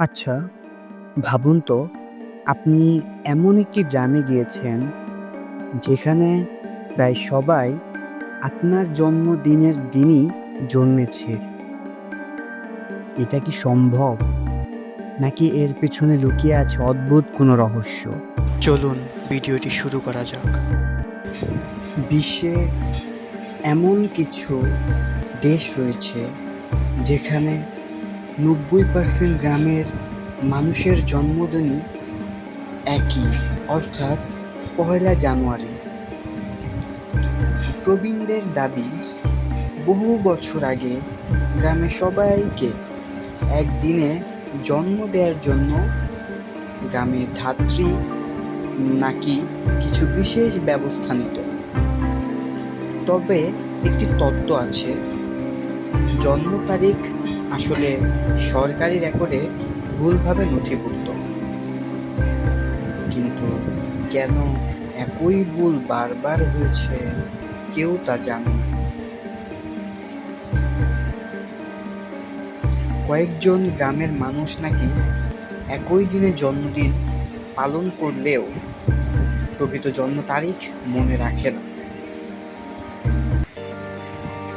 আচ্ছা ভাবুন তো আপনি এমন একটি গ্রামে গিয়েছেন যেখানে প্রায় সবাই আপনার জন্মদিনের দিনই জন্মেছে। এটা কি সম্ভব? নাকি এর পেছনে লুকিয়ে আছে অদ্ভুত কোনো রহস্য? চলুন ভিডিওটি শুরু করা যাক। বিশ্বে এমন কিছু দেশ রয়েছে যেখানে নব্বই পার্সেন্ট গ্রামের মানুষের জন্মদিনই একই, অর্থাৎ পয়লা জানুয়ারি। প্রবীণদের দাবি, বহু বছর আগে গ্রামে সবাইকে একদিনে জন্ম দেওয়ার জন্য গ্রামে ধাত্রী নাকি কিছু বিশেষ ব্যবস্থা নিত। তবে একটি তত্ত্ব আছে, জন্ম তারিখ আসলে সরকারি রেকর্ডে ভুলভাবে নথিভুক্ত। কিন্তু কেন একই ভুল বারবার হয়েছে কেউ তা জানে না। কয়েকজন গ্রামের মানুষ নাকি একই দিনে জন্মদিন পালন করলেও প্রকৃত জন্ম তারিখ মনে রাখে না।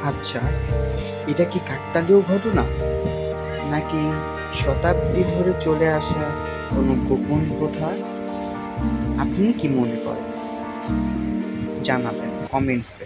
আচ্ছা এটা কি কাকতালীয় ঘটনা? নাকি শতাব্দী ধরে চলে আসা কোনো গোপন প্রথা? আপনি কি মনে করেন? জানাবেন কমেন্টসে।